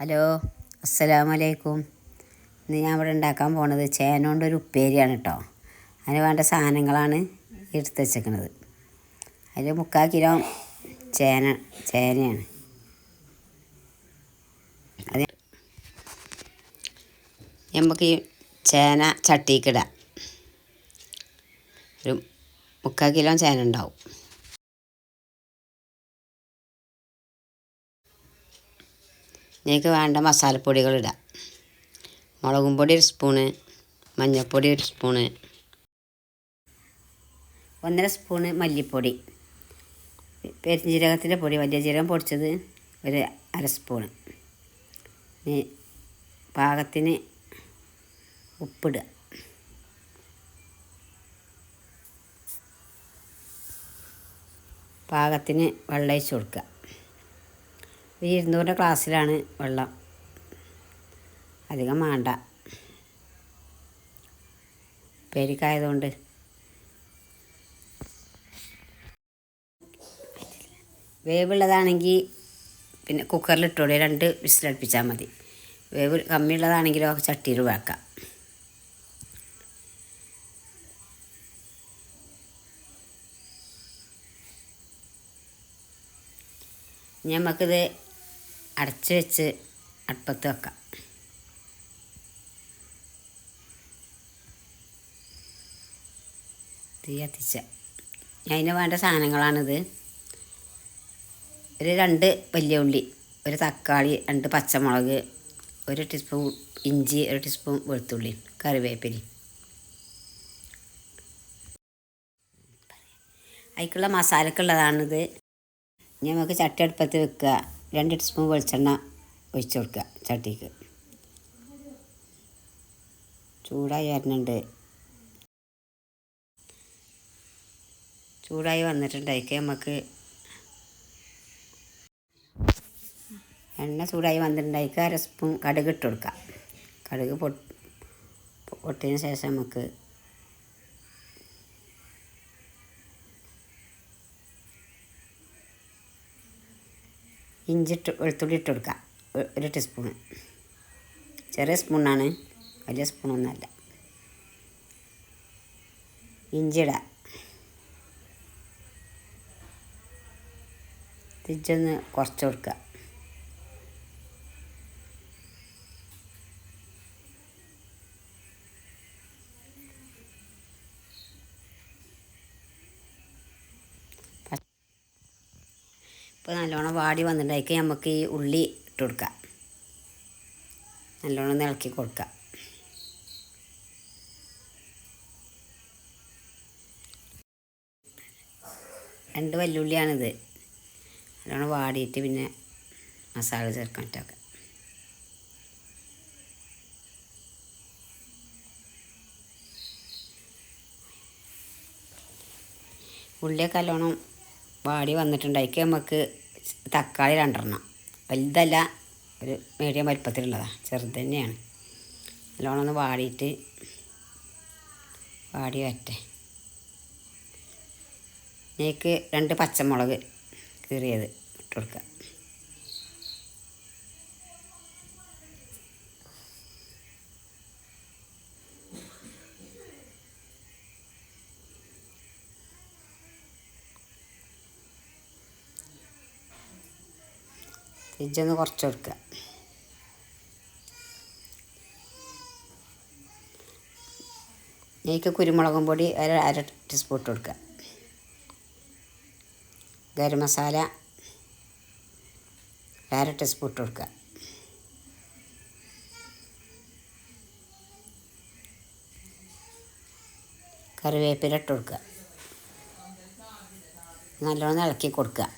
Hello അസ്സലാമലൈക്കും. ഇന്ന് ഞാൻ ഇവിടെ ഉണ്ടാക്കാൻ പോണത് ചേന ഒരു ഉപ്പേരിയാണ് കേട്ടോ അതിന് വേണ്ട സാധനങ്ങളാണ് എടുത്ത് വെച്ചേക്കണത്. അതിൽ മുക്കാൽ കിലോ ചേന ചേനയാണ്. അത് നമുക്ക് ഈ ചേന ചട്ടിക്കിടാം ഒരു മുക്കാൽ കിലോ ചേന ഉണ്ടാവും. ഇതിലേക്ക് വേണ്ട മസാലപ്പൊടികൾ ഇടാം. മുളകും പൊടി ഒരു സ്പൂണ് മഞ്ഞൾപ്പൊടി ഒരു സ്പൂണ് ഒന്നര സ്പൂണ് മല്ലിപ്പൊടി. പെരിഞ്ജീരകത്തിന്റെ പൊടി വലിയ ജീരകം പൊടിച്ചത് ഒരു അര സ്പൂണ്. പാകത്തിന് ഉപ്പിടുക. പാകത്തിന് വെള്ളം ഒഴിച്ച് കൊടുക്കുക. ഒരു ഇരുന്നൂറിന്റെ ക്ലാസ്സിലാണ് വെള്ളം. അധികം വേണ്ട. പേരിക്കായതുകൊണ്ട്. വേവുള്ളതാണെങ്കിൽ പിന്നെ കുക്കറിൽ ഇട്ടോളൂ രണ്ട് വിസിലടുപ്പിച്ചാൽ മതി. വേവ് കമ്മിയുള്ളതാണെങ്കിലോ ചട്ടിയിൽ വെക്കാം. ഞമ്മക്കിത് അടച്ച് വെച്ച് അടുപ്പത്ത് വെക്കാം. തീ കത്തിച്ച. അതിന് വേണ്ട സാധനങ്ങളാണിത്. ഒരു രണ്ട് വലിയ ഉള്ളി ഒരു തക്കാളി രണ്ട് പച്ചമുളക് ഒരു ടീസ്പൂൺ ഇഞ്ചി ഒരു ടീസ്പൂൺ വെളുത്തുള്ളി കറിവേപ്പിലി. അതിക്കുള്ള മസാലക്കുള്ളതാണിത്. നമുക്ക് ചട്ടി അടുപ്പത്ത് വെക്കുക. രണ്ട് ടീസ്പൂൺ വെളിച്ചെണ്ണ ഒഴിച്ചു കൊടുക്കുക ചട്ടിക്ക്. ചൂടായി വരുന്നുണ്ട്. ചൂടായി വന്നിട്ടുണ്ട്. അതിക്ക് നമുക്ക് എണ്ണ ചൂടായി വന്നിട്ടുണ്ടായിരിക്കും അര സ്പൂൺ കടുക് ഇട്ട് കൊടുക്കാം കടുക് പൊട്ടിയതിന് ശേഷം നമുക്ക് ഇഞ്ചി ഇട്ട് വെളുത്തുള്ളി ഇട്ട് കൊടുക്കുക ഒരു ടീസ്പൂണ്. ചെറിയ സ്പൂണാണ് വലിയ സ്പൂണൊന്നുമല്ല. ഇഞ്ചി ഇടാം തിരിച്ചൊന്ന് കുറച്ച് കൊടുക്കുക. ഇപ്പോൾ നല്ലോണം വാടി വന്നിട്ടുണ്ടായിരിക്കും നമുക്ക് ഈ ഉള്ളി ഇട്ട് കൊടുക്കാം. നല്ലോണം ഇളക്കി കൊടുക്കാം. രണ്ട് വല്ലുള്ളിയാണിത്. നല്ലോണം വാടിയിട്ട് പിന്നെ മസാല ചേർക്കാൻ പറ്റൊക്കെ ഉള്ളിയൊക്കെ നല്ലോണം വാടി വന്നിട്ടുണ്ടായിക്ക് നമുക്ക് തക്കാളി രണ്ടെണ്ണം. വലുതല്ല ഒരു മീഡിയം വലിപ്പത്തിലുള്ളതാണ് ചെറുത് തന്നെയാണ്. നല്ലോണം ഒന്ന് വാടിയിട്ട് വാടി വരട്ടെ. ഇതിലേക്ക് രണ്ട് പച്ചമുളക് കീറിയത് ഇട്ട് കൊടുക്കുക ഫ്രിഡ്ജൊന്ന് കുറച്ച് കൊടുക്കുക നെയ്ക്ക് കുരുമുളകും പൊടി ഒരു അര ടീസ്പൂൺ ഇട്ട് കൊടുക്കുക ഗരം മസാല അര ടീസ്പൂൺ ഇട്ട് കൊടുക്കുക കറിവേപ്പില ഇട്ട് കൊടുക്കുക നല്ലോണം ഇളക്കി കൊടുക്കുക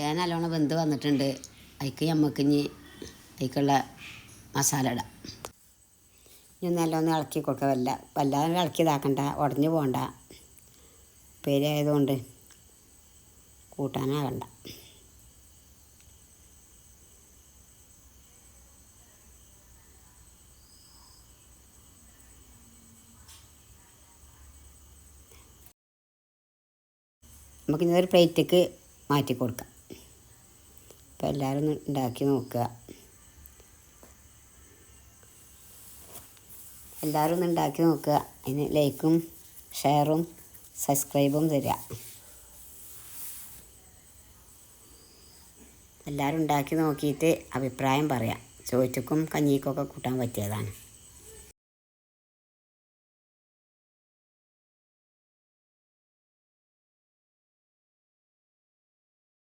ചേന നല്ലോണം വെന്ത് വന്നിട്ടുണ്ട്. അതിക്ക് നമുക്ക് ഇനി അതിക്കുള്ള മസാല ഇടാം. ഇനി നല്ലോണം ഇളക്കി കൊടുക്കുക വല്ല വല്ലാതെ ഇളക്കിയതാക്കണ്ട ഉടഞ്ഞു പോകണ്ട പേരായതുകൊണ്ട് കൂട്ടാനാകണ്ട. നമുക്കിനി ഒരു പ്ലേറ്റേക്ക് മാറ്റി കൊടുക്കാം അപ്പോൾ എല്ലാവരും ഉണ്ടാക്കി നോക്കുക. എല്ലാവരും ഒന്ന് ഉണ്ടാക്കി നോക്കുക. അതിന് ലൈക്കും ഷെയറും സബ്സ്ക്രൈബും തരിക. എല്ലാവരും ഉണ്ടാക്കി നോക്കിയിട്ട് അഭിപ്രായം പറയാം. ചോറ്റക്കും കഞ്ഞിക്കൊക്കെ കൂട്ടാൻ പറ്റിയതാണ്.